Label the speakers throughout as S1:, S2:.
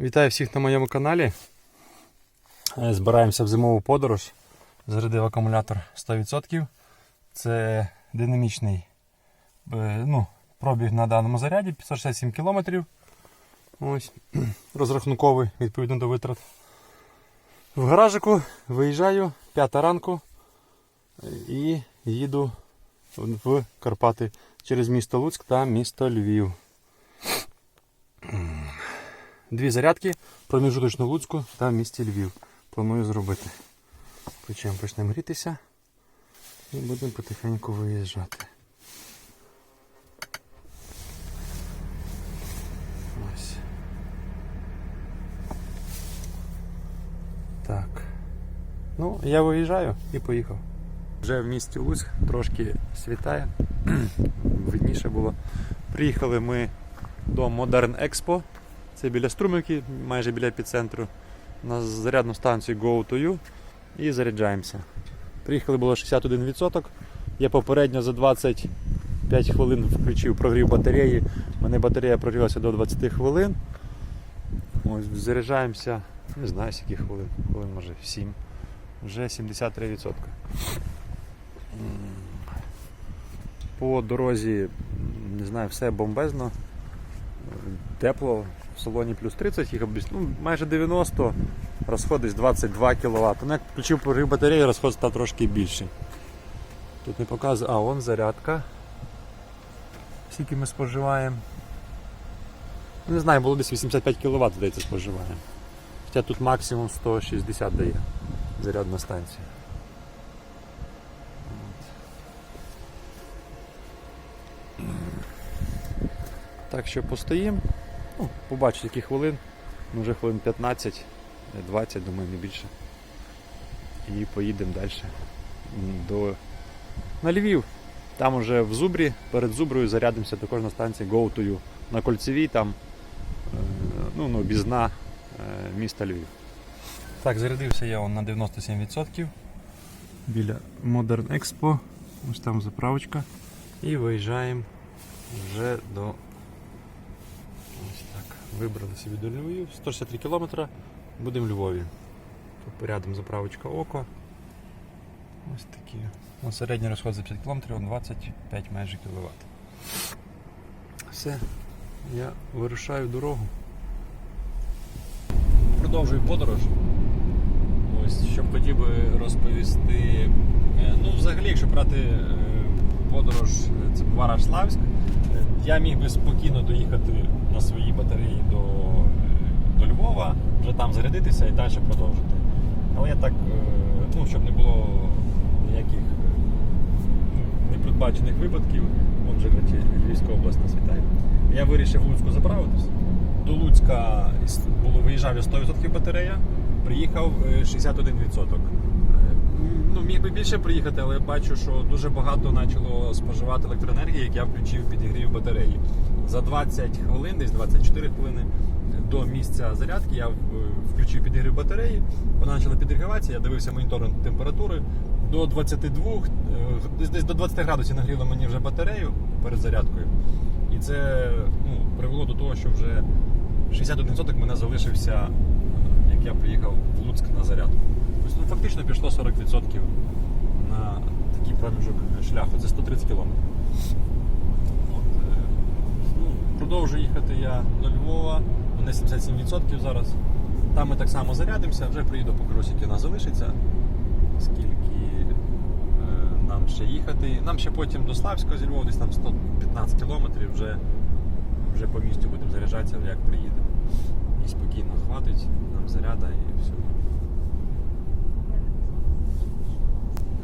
S1: Вітаю всіх на моєму каналі. Е, Збираємося в зимову подорож. Зарядив акумулятор 100%. Це динамічний е, ну, пробіг на даному заряді 567 км. Ось. Розрахунковий відповідно до витрат. В гаражику виїжджаю 5 ранку і їду в Карпати через місто Луцьк та місто Львів. Дві зарядки проміжуточно в Луцьку та в місті Львів. Планую зробити. Включаємо, почнемо грітися і будемо потихеньку виїжджати. Так. Ну, я виїжджаю і поїхав. Вже в місті Луцьк трошки світає. Видніше було. Приїхали ми до Modern Expo. Це біля Струмівки, майже біля епіцентру. На зарядну станцію Go to You і заряджаємося. Приїхали було 61%. Я попередньо за 25 хвилин включив прогрів батареї. У мене батарея прогрілася до 20 хвилин. Ось, заряджаємося, не знаю скільки хвилин, хвилин може 7. Вже 73%. По дорозі, не знаю, все бомбезно. Тепло, в салоні плюс 30, їх ну, майже 90, розход десь 22 кВт. Ну, як включив прогрів батареї, розход став трошки більший. Тут не показує, а вон зарядка. Скільки ми споживаємо. Ну, Не знаю, було десь 85 кВт, здається, споживаємо. Хоча тут максимум 160 дає зарядна станція. Так що постоїмо. Ну, побачу які хвилин. Ну, вже хвилин 15, 20, думаю, не більше. І поїдемо далі до на Львів. Там уже в Зубрі, перед Зуброю зарядимося також на станції You. На кольцевій там е, ну, ну, бізна е, міста Львів. Так, зарядився я на 97% біля Modern Expo. Ось там заправочка. І виїжджаємо вже до Вибрали собі до Львів. 163 км. Будемо в Львові. Тут рядом заправочка Око. Ось такі. Ну, середній розход за 50 км, он 25 майже кВт. Все, я вирушаю дорогу. Продовжую подорож. Ось, що б хотів би розповісти. Е, Ну, взагалі, якщо брати е, подорож, е, це Вараж-Славськ, е, я міг би спокійно доїхати на своїй батареї до, до Львова, вже там зарядитися і далі продовжити. Але я так, е, ну, щоб не було ніяких ну, непередбачених випадків, вон речі, Львівська область нас вітає. Я вирішив в Луцьку заправитись. До Луцька було виїжджав я 100% батарея, приїхав е, 61%. Е, Ну, міг би більше приїхати, але бачу, що дуже багато почало споживати електроенергії, як я включив підігрів батареї. За 20 хвилин, десь 24 хвилини до місця зарядки я е, включив підігрів батареї, вона почала підігріватися, я дивився моніторинг температури. До 22, е, десь, до 20 градусів нагріло мені вже батарею перед зарядкою. І це ну, привело до того, що вже 61% мене залишився, е, як я приїхав в Луцьк на зарядку. Тобто, ну, фактично пішло 40% на такий проміжок шляху. Це 130 км. Продовжую їхати я до Львова, мене 77% зараз. Там ми так само зарядимося, вже приїду по у нас залишиться. Скільки е, нам ще їхати. Нам ще потім до Славського зі Львова, десь там 115 кілометрів, вже, вже по місту будемо заряджатися, як приїдемо. І спокійно хватить нам заряда і все.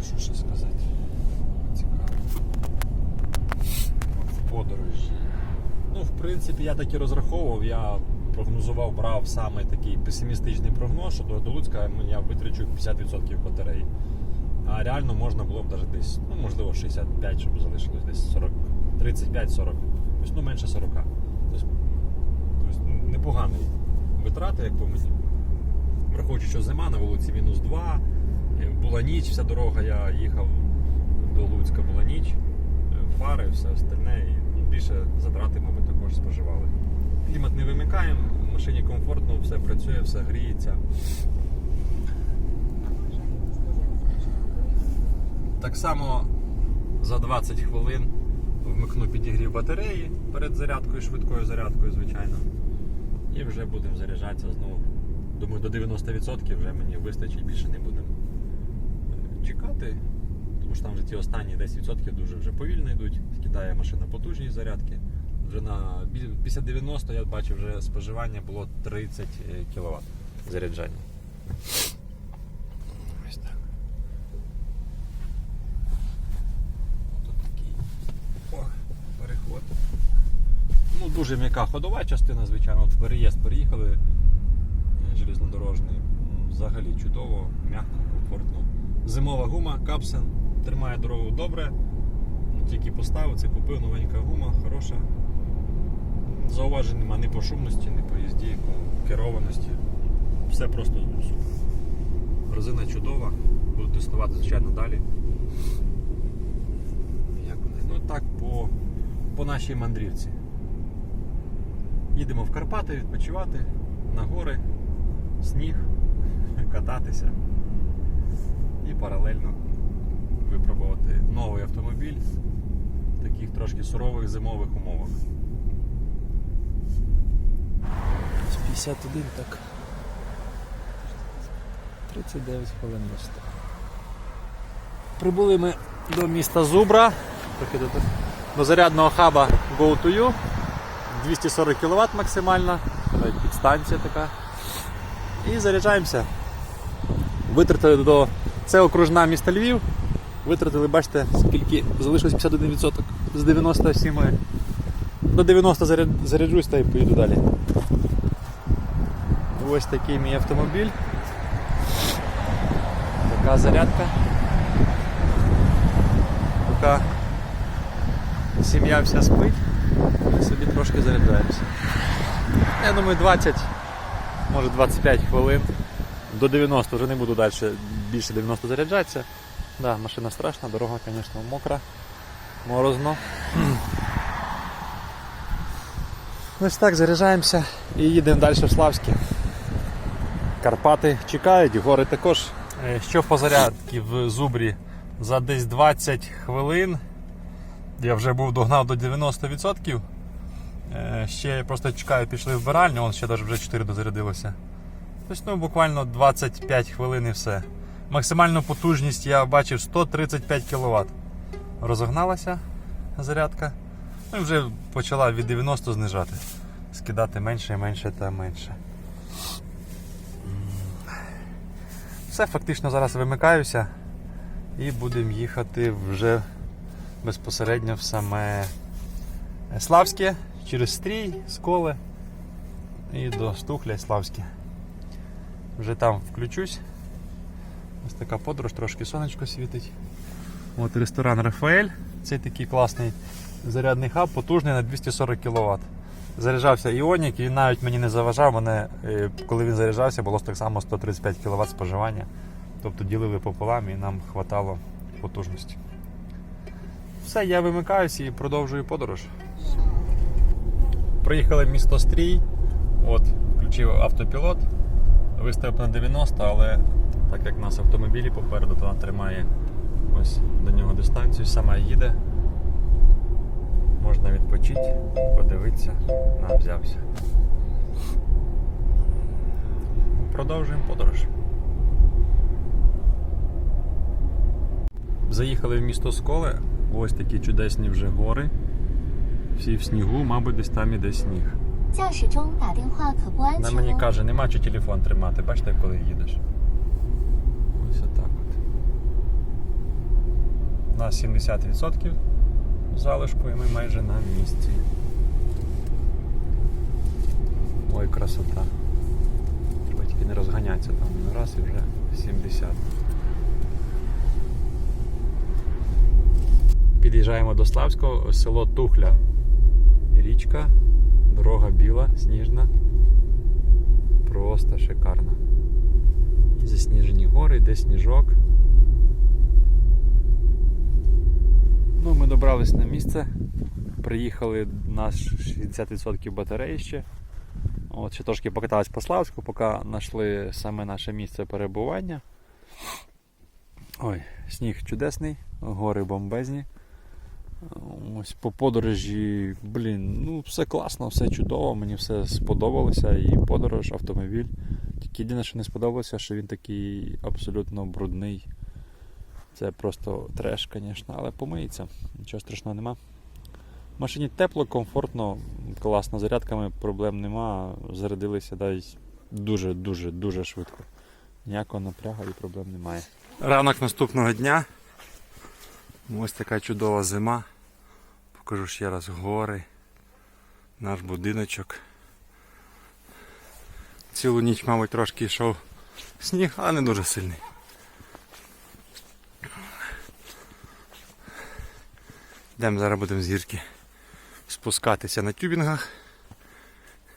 S1: Що ще сказати? Цікаво. В подорожі. Ну, в принципі, я так і розраховував. Я прогнозував, брав саме такий песимістичний прогноз, що до, Луцька я витрачу 50% батареї. А реально можна було б навіть десь, ну можливо, 65, щоб залишилось десь 40, 35-40. Тобто, ну менше 40. Тобто, тобто непоганий витрати, як по мені. Враховуючи, що зима на вулиці мінус 2, е, була ніч, вся дорога, я їхав до Луцька, була ніч, е, фари, все остальне. Більше затрати, мабуть, також споживали. Клімат не вимикаємо, в машині комфортно, все працює, все гріється. Так само за 20 хвилин вмикну підігрів батареї перед зарядкою, швидкою зарядкою, звичайно. І вже будемо заряджатися знову. Думаю, до 90% вже мені вистачить, більше не будемо чекати. Тому що там вже ті останні 10% дуже вже повільно йдуть. Скидає машина потужні зарядки. Вже на 50-90 я бачив, вже споживання було 30 кВт заряджання. Ось так. Тут такий о, переход. Ну, дуже м'яка ходова частина, звичайно. От переїзд переїхали е, железнодорожний. Взагалі чудово, м'яко, комфортно. Зимова гума, капсен, тримає дорогу добре. Тільки поставив, це купив новенька гума, хороша. Зауважень нема ні по шумності, ні по їзді, по керованості. Все просто супер. Резина чудова, буду тестувати, звичайно, далі. Як? Ну так по, по нашій мандрівці. Їдемо в Карпати відпочивати, на гори, сніг, кататися і паралельно випробувати новий автомобіль в таких трошки сурових зимових умовах.
S2: 51 так. 39 хвилин досить.
S1: Прибули ми до міста Зубра, до, до зарядного хаба Go to You. 240 кВт максимальна, підстанція така. І заряджаємося. Витратили до. Це окружна міста Львів. Витратили, бачите, скільки залишилось 51% з 97. До 90 заряд... заряджусь та й поїду далі. Ось такий мій автомобіль. Така зарядка. Поки сім'я вся спить, ми собі трошки заряджаємося. Я думаю, 20, може 25 хвилин. До 90 вже не буду далі більше 90 заряджатися. Да, машина страшна, дорога, звісно, мокра, морозно. Ось так заряджаємося і їдемо далі в Славське. Карпати чекають, гори також. Е, Що по зарядці в Зубрі за десь 20 хвилин. Я вже був догнав до 90%. Е, Ще я просто чекаю, пішли в биральню, вон ще навіть вже 4 дозарядилося. Тобто, ну, буквально 25 хвилин і все. Максимальну потужність я бачив 135 кВт. Розогналася зарядка. Ну і вже почала від 90 знижати. Скидати менше, і менше та менше. Все, фактично зараз вимикаюся і будемо їхати вже безпосередньо в саме Славське через Стрій, Сколе і до Стухля і Славське. Вже там включусь. Ось така подорож, трошки сонечко світить. От ресторан Рафаель. Цей такий класний зарядний хаб, потужний на 240 кВт. Заряджався Іонік і навіть мені не заважав. Мене, е, коли він заряджався, було так само 135 кВт споживання. Тобто ділили пополам і нам хватало потужності. Все, я вимикаюся і продовжую подорож. Приїхали в місто Стрій. От, включив автопілот, виставив на 90, але так як нас автомобілі попереду, то вона тримає ось до нього дистанцію, сама їде. Можна відпочити, подивитися, нам взявся. Продовжуємо подорож. Заїхали в місто Сколе, ось такі чудесні вже гори. Всі в снігу, мабуть, десь там іде сніг.
S3: Вона
S1: мені каже, нема чи телефон тримати, бачите, коли їдеш. У нас 70% залишку і ми майже на місці. Ой, красота. Треба тільки не розганятися там на раз і вже 70. Під'їжджаємо до Славського, село Тухля. Річка, дорога біла, сніжна. Просто шикарно. І засніжені гори, йде сніжок. Ну, ми добрались на місце. Приїхали, у нас 60% батареї ще. От, ще трошки покатались по Славську, поки знайшли саме наше місце перебування. Ой, сніг чудесний, гори бомбезні. Ось по подорожі, блін, ну все класно, все чудово, мені все сподобалося. І подорож, автомобіль. Тільки єдине, що не сподобалося, що він такий абсолютно брудний. Це просто треш, звісно, але помиється, нічого страшного нема. В машині тепло, комфортно, класно, зарядками проблем нема. Зарядилися дай дуже-дуже дуже швидко. Ніякого напрягу і проблем немає. Ранок наступного дня. Ось така чудова зима. Покажу ще раз гори, наш будиночок. Цілу ніч, мабуть, трошки йшов сніг, але не дуже сильний. Йдемо зараз будемо з гірки спускатися на тюбінгах.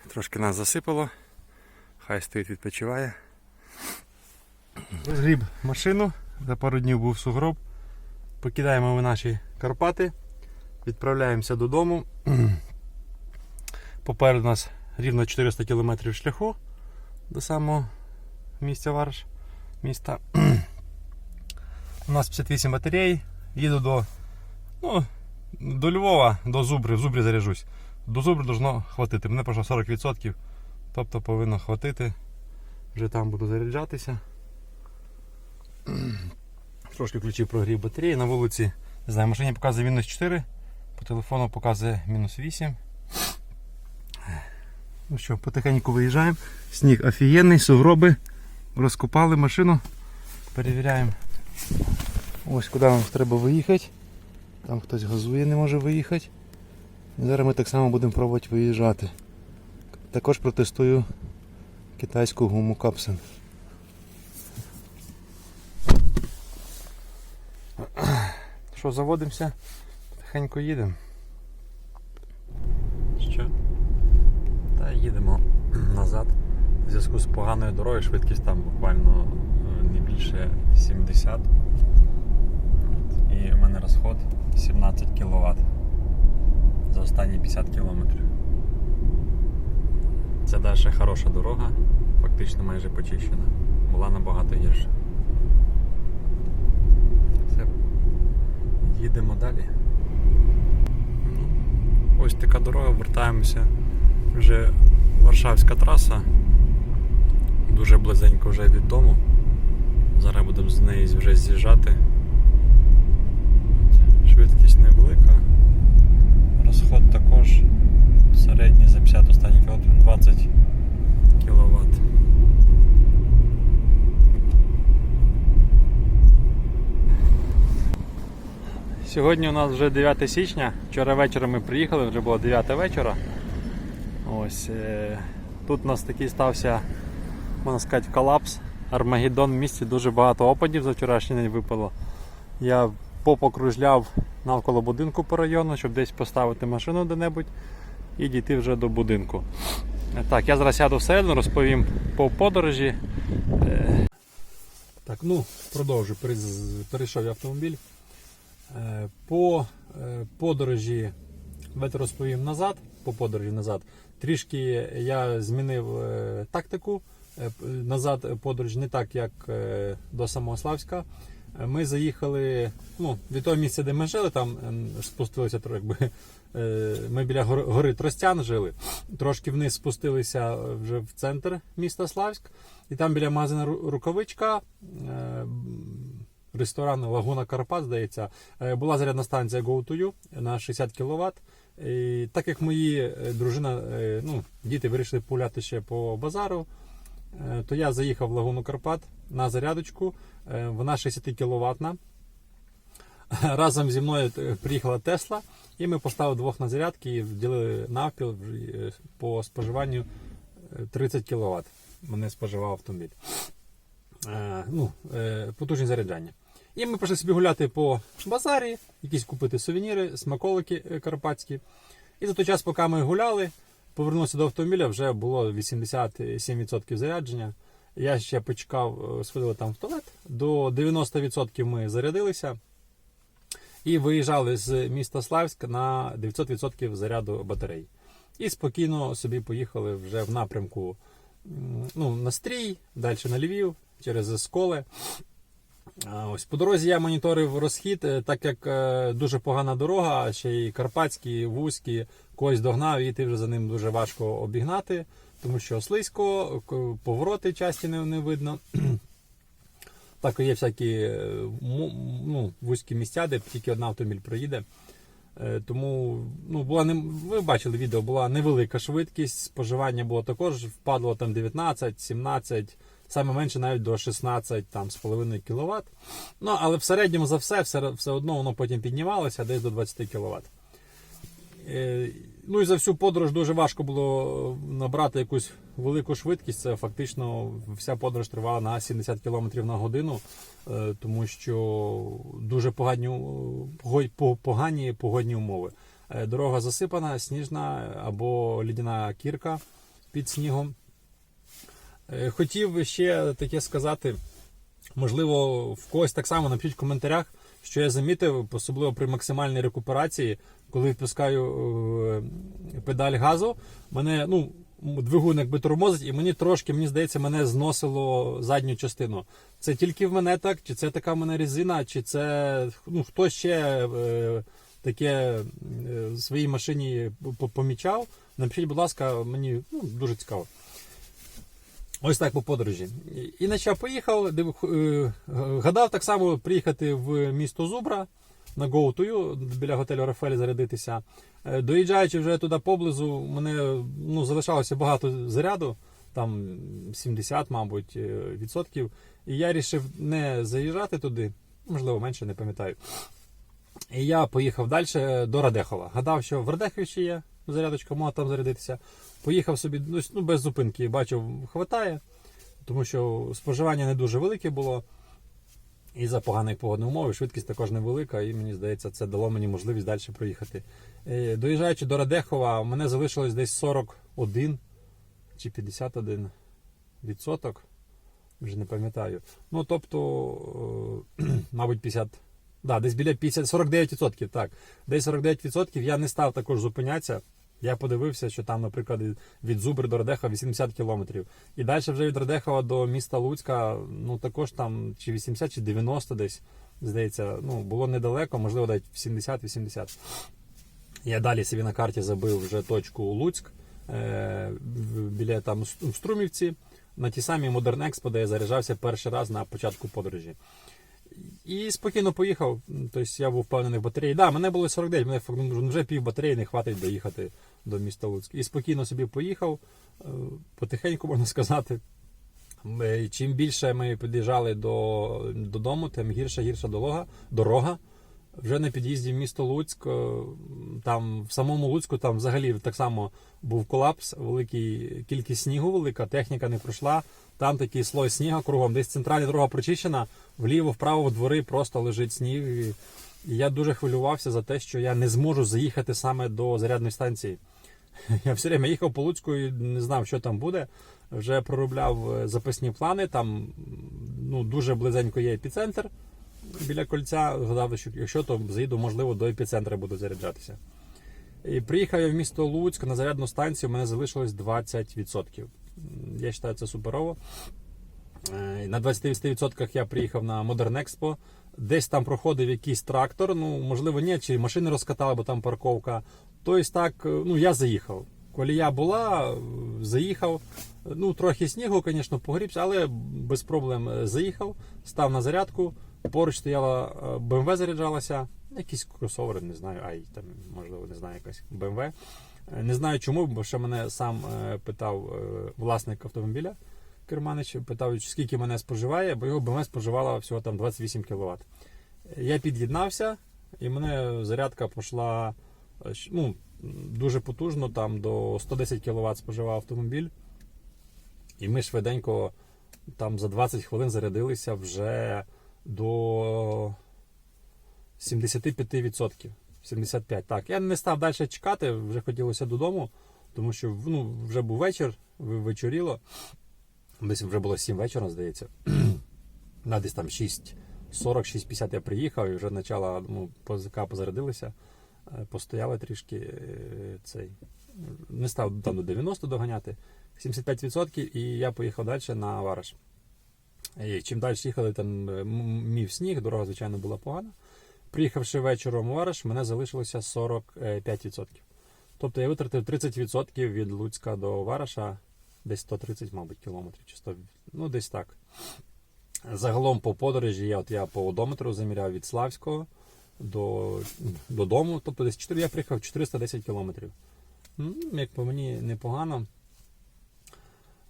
S1: Трошки нас засипало. Хай стоїть, відпочиває. Розгріб машину. За пару днів був сугроб. Покидаємо ми наші Карпати. Відправляємося додому. Попереду нас рівно 400 км шляху до самого місця Варш міста. У нас 58 батарей. Їду до, ну, до Львова, до Зубри, в Зубрі заряжусь. До Зубри должно хватити. Мене пройшло 40%. Тобто повинно хватити. Вже там буду заряджатися. Трошки включив прогрів батареї на вулиці. Не знаю, машині показує мінус 4, по телефону показує мінус 8. Ну що, потихеньку виїжджаємо. Сніг офігенний, сугроби. Розкопали машину. Перевіряємо. Ось куди нам треба виїхати. Там хтось газує, не може виїхати. І зараз ми так само будемо пробувати виїжджати. Також протестую китайську гуму капсен. Що, заводимося, потихеньку їдемо. Що? Та їдемо назад. В зв'язку з поганою дорогою швидкість там буквально е, не більше 70. В мене розход 17 кВт за останні 50 кілометрів. Це далі хороша дорога, фактично майже почищена. Була набагато гірша. Все. Їдемо далі. Ну, Ось така дорога, вертаємося. Вже Варшавська траса. Дуже близенько вже від дому. Зараз будемо з неї вже з'їжджати. Швидкість невелика. Розход також середній за 50 останніх кілометрів 20 кВт. Сьогодні у нас вже 9 січня. Вчора вечором ми приїхали, вже було 9 вечора. Ось е, тут у нас такий стався, можна сказати, колапс. Армагеддон в місті дуже багато опадів за вчорашній день випало. Я попокружляв навколо будинку по району, щоб десь поставити машину де-небудь і дійти вже до будинку. Так, я зараз сяду всередину, розповім по подорожі. Е, Так, ну, продовжу. Перейшов я автомобіль. Е, По е, подорожі, давайте розповім назад, по подорожі назад. Трішки я змінив тактику. Назад подорож не так, як до самого Славська. Е, Ми заїхали ну, від того місця, де ми жили, там ем, спустилися якби, е, Ми біля гори, Тростян жили. Трошки вниз спустилися вже в центр міста Славськ. І там біля магазину «Ру- Рукавичка. е, ресторан Лагуна Карпат, здається, е, була зарядна станція GoToYou на 60 кВт. І так як мої е, дружина, е, ну, діти вирішили погуляти ще по базару, е, то я заїхав в Лагуну Карпат на зарядочку. Е, Вона 60 кВт. Разом зі мною е, приїхала Тесла, і ми поставили двох на зарядки і вділили навпіл е, по споживанню е, 30 кВт. Мене споживав автомобіль. Ну, потужні заряджання. І ми пішли собі гуляти по базарі, якісь купити сувеніри, смаколики карпатські. І за той час, поки ми гуляли, повернувся до автомобіля, вже було 87% зарядження. Я ще почекав, е, сходили там в туалет. До 90% ми зарядилися і виїжджали з міста Славськ на 900% заряду батарей. І спокійно собі поїхали вже в напрямку ну, на Стрій, далі на Львів, через Осколи. А, Ось по дорозі я моніторив розхід, е, так як е, дуже погана дорога, ще й карпатські, вузькі, когось догнав, і ти вже за ним дуже важко обігнати, тому що слизько, повороти часті не, не видно. Так, є всякі е, ну, вузькі місця, де тільки один автомобіль проїде. Е, Тому ну, була не, ви бачили відео, була невелика швидкість, споживання було також, впадло там 19, 17, саме менше навіть до 16 там, з половиною кВт. Ну, але в середньому за все, все, все одно воно потім піднімалося десь до 20 кВт. Е, Ну і за всю подорож дуже важко було набрати якусь велику швидкість. Це фактично вся подорож тривала на 70 км на годину, е, тому що дуже погані, е, погані погодні умови. Е, Дорога засипана, сніжна або лідяна кірка під снігом. Е, Хотів ще таке сказати. Можливо, в когось так само напишіть в коментарях, що я замітив, особливо при максимальній рекуперації, коли відпускаю е, педаль газу, мене ну, двигун якби тормозить, і мені трошки, мені здається, мене зносило задню частину. Це тільки в мене так, чи це така в мене резина, чи це ну, хто ще е, таке е, в своїй машині помічав. Напишіть, будь ласка, мені ну, дуже цікаво. Ось так по подорожі. І почав поїхав, гадав так само приїхати в місто Зубра на GoToU, біля готелю Рафель зарядитися. Е, Доїжджаючи вже туди поблизу, мене ну, залишалося багато заряду, там 70, мабуть, е, відсотків. І я вирішив не заїжджати туди, можливо, менше, не пам'ятаю. І я поїхав далі до Радехова. Гадав, що в Радехові ще є зарядочка, можна там зарядитися. Поїхав собі ну, ну, без зупинки, бачив, хватає, тому що споживання не дуже велике було. І за поганих погодних умов, швидкість також невелика, і мені здається, це дало мені можливість далі проїхати. Е, Доїжджаючи до Радехова, мене залишилось десь 41 чи 51 відсоток. Вже не пам'ятаю. Ну, тобто, е, мабуть, 50. Да, десь біля 50, 49%, так. Десь 49% я не став також зупинятися. Я подивився, що там, наприклад, від Зубри до Радеха 80 кілометрів. І далі вже від Радехова до міста Луцька, ну також там чи 80, чи 90 десь, здається, ну, було недалеко, можливо, навіть 70-80. Я далі собі на карті забив вже точку Луцьк е, біля там в Струмівці, на ті самі Expo, де я заряджався перший раз на початку подорожі. І спокійно поїхав. Тобто я був впевнений в батареї. Да, мене було 49, мене фактично вже пів батареї не хватить доїхати до міста Луцьк. І спокійно собі поїхав, е, потихеньку можна сказати. Е, Чим більше ми під'їжджали до, додому, тим гірша гірша дорога. дорога. Вже на під'їзді в місто Луцьк, е, там в самому Луцьку там взагалі так само був колапс, великий кількість снігу велика, техніка не пройшла. Там такий слой снігу кругом. Десь центральна дорога прочищена, вліво, вправо, в двори просто лежить сніг. І я дуже хвилювався за те, що я не зможу заїхати саме до зарядної станції. Я все время їхав по Луцьку і не знав, що там буде. Вже проробляв е, записні плани. Там ну, дуже близенько є епіцентр біля кольця. Згадав, що якщо то заїду, можливо, до епіцентра буду заряджатися. І приїхав я в місто Луцьк на зарядну станцію, у мене залишилось 20%. Я вважаю, це суперово. Е, На 20% я приїхав на Modern Expo. Десь там проходив якийсь трактор. Ну, можливо, ні, чи машини розкатали, бо там парковка. Тобто так, е, ну я заїхав. Колія була, е, заїхав. Ну, трохи снігу, звісно, погрібся, але без проблем е, заїхав, став на зарядку. Поруч стояла BMW заряджалася, якісь кросовери, не знаю, ай, там, можливо, не знаю, якась. Е, Не знаю чому, бо ще мене сам питав власник автомобіля. Керманич питав, скільки мене споживає, бо його БМВ споживала всього там 28 кВт. Я під'єднався, і мене зарядка пішла ну, дуже потужно, там до 110 кВт споживав автомобіль. І ми швиденько там за 20 хвилин зарядилися вже до 75%. 75, так. Я не став далі чекати, вже хотілося додому, тому що ну, вже був вечір, вечоріло. Десь вже було 7 вечора, здається. На десь там 6.40, 6.50 я приїхав і вже почала ну, позарядилися, е, постояли трішки е, цей. не став там до 90 доганяти, 75% і я поїхав далі на Вараш. І чим далі їхали, там е, мів сніг, дорога, звичайно, була погана. Приїхавши вечором у Вараш, мене залишилося 45%. Тобто я витратив 30% від Луцька до Вараша, десь 130, мабуть, кілометрів, чи 100, ну десь так. Загалом по подорожі я, от я по одометру заміряв від Славського до, додому, тобто десь 4, я приїхав 410 кілометрів. Як по мені непогано.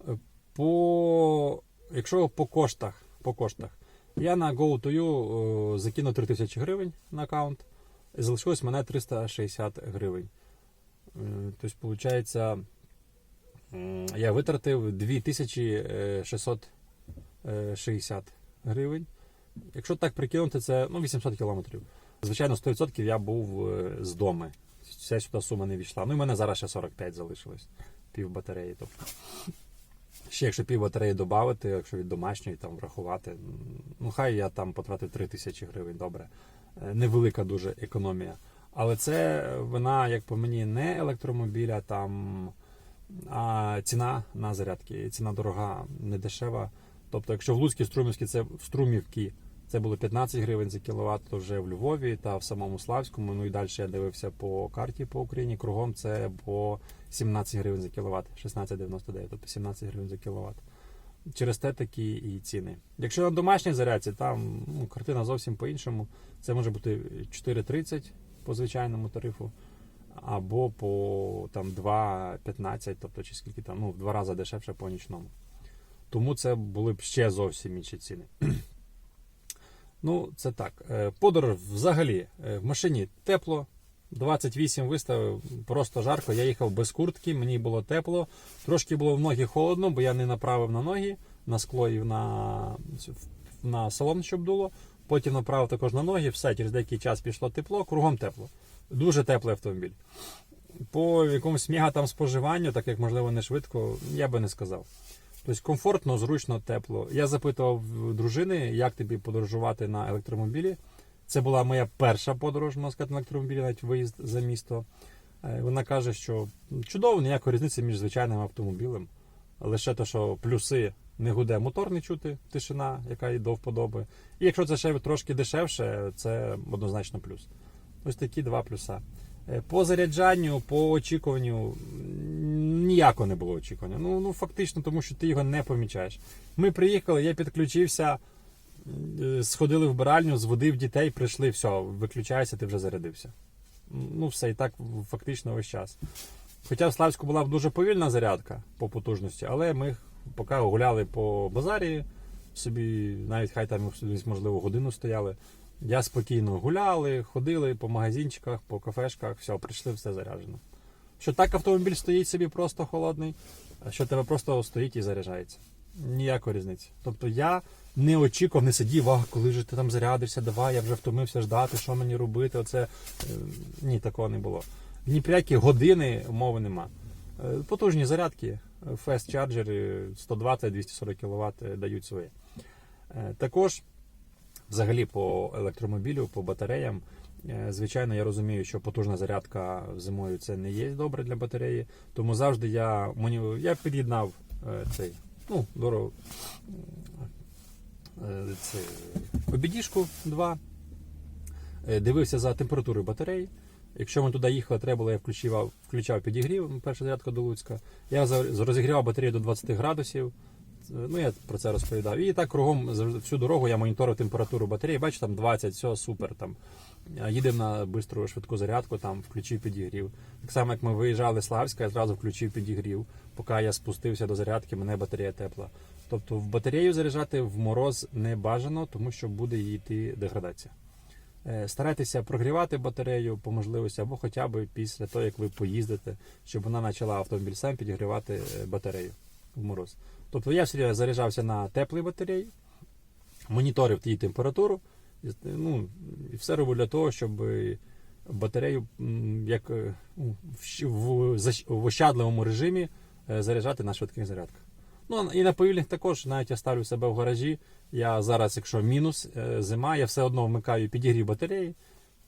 S1: Е, По, якщо по коштах, по коштах, я на GoToYou е, закинув 3000 гривень на аккаунт, і залишилось мене 360 гривень. Е, Тобто, виходить, я витратив 2660 гривень. Якщо так прикинути, це ну, 800 кілометрів. Звичайно, 100% я був е, з дому. Вся сюди сума не війшла. Ну і в мене зараз ще 45 залишилось. Пів батареї. Тобто. Ще якщо пів батареї додати, якщо від домашньої там врахувати, ну хай я там потратив 3 тисячі гривень, добре. Е, Невелика дуже економія. Але це вона, як по мені, не електромобіля, там, а ціна на зарядки. Ціна дорога, не дешева. Тобто, якщо в Луцькій Струмівській це в Струмівці це було 15 гривень за кіловат, вже в Львові та в самому Славському. Ну і далі я дивився по карті по Україні. Кругом це по 17 гривень за кіловат, 16,99, тобто 17 гривень за кіловат. Через те такі і ціни. Якщо на домашній зарядці, там ну, картина зовсім по-іншому. Це може бути 4,30 по звичайному тарифу, або по там 2,15, тобто чи скільки там, ну, в два рази дешевше по нічному. Тому це були б ще зовсім інші ціни. Ну, це так. Е, Подорож взагалі е, в машині тепло. 28 виставив, просто жарко. Я їхав без куртки, мені було тепло. Трошки було в ноги холодно, бо я не направив на ноги, на скло і на, на салон, щоб дуло. Потім направив також на ноги, все, через деякий час пішло тепло, кругом тепло. Дуже теплий автомобіль. По якомусь мега там споживанню, так як можливо не швидко, я би не сказав. Тобто комфортно, зручно, тепло. Я запитував дружини, як тобі подорожувати на електромобілі. Це була моя перша подорож, можна сказати, на електромобілі, навіть виїзд за місто. Е, Вона каже, що чудово, ніякої різниці між звичайним автомобілем. Лише те, що плюси не гуде мотор не чути, тишина, яка їй до вподоби. І якщо це ще трошки дешевше, це однозначно плюс. Ось такі два плюса. Е, По заряджанню, по очікуванню ніякого не було очікування. Ну, ну фактично, тому що ти його не помічаєш. Ми приїхали, я підключився, е, сходили в биральню, зводив дітей, прийшли, все, виключайся, ти вже зарядився. Ну, все, і так фактично весь час. Хоча в Славську була дуже повільна зарядка по потужності, але ми поки гуляли по базарі, собі навіть хай там можливо годину стояли. Я спокійно гуляли, ходили по магазинчиках, по кафешках, все, прийшли, все заряджено. Що так автомобіль стоїть собі просто холодний, а що тебе просто стоїть і заряджається. Ніякої різниці. Тобто я не очікував, не сидів, а коли ж ти там зарядишся, давай, я вже втомився ждати, що мені робити. Оце е, ні, такого не було. Ні про години мови нема. Е, Потужні зарядки, fast charger 120-240 кВт дають своє. Е, Також взагалі по електромобілю, по батареям. Е, Звичайно, я розумію, що потужна зарядка зимою це не є добре для батареї. Тому завжди я я під'єднав е, цей ну, дорого е, це, обідішку 2. Е, Дивився за температурою батареї. Якщо ми туди їхали, треба було, я включав, включав підігрів, перша зарядка до Луцька. Я розігрівав батарею до 20 градусів. Ну, я про це розповідав. І так кругом всю дорогу я моніторив температуру батареї. Бачу, там 20, все супер. Там. Їдемо на бистру швидку зарядку, там включив підігрів. Так само, як ми виїжджали з Славська, я зразу включив підігрів. Поки я спустився до зарядки, мене батарея тепла. Тобто в батарею заряджати в мороз не бажано, тому що буде йти деградація. Е, Старайтеся прогрівати батарею по можливості, або хоча б після того, як ви поїздите, щоб вона почала автомобіль сам підігрівати е, батарею в мороз. Тобто я все заряджався на теплій батареї, моніторив її температуру, ну, і все робив для того, щоб батарею як е, в, в, ощадливому режимі е, заряджати на швидких зарядках. Ну і на повільних також, навіть я ставлю себе в гаражі. Я зараз, якщо мінус е, зима, я все одно вмикаю підігрів батареї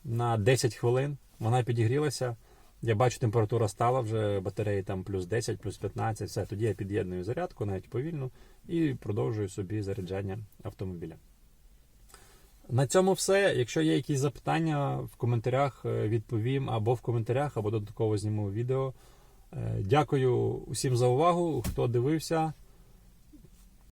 S1: на 10 хвилин. Вона підігрілася. Я бачу, температура стала вже батареї там плюс 10, плюс 15, все. Тоді я під'єдную зарядку, навіть повільно, і продовжую собі заряджання автомобіля. На цьому все. Якщо є якісь запитання, в коментарях е, відповім або в коментарях, або додатково зніму відео. Е, Дякую усім за увагу, хто дивився.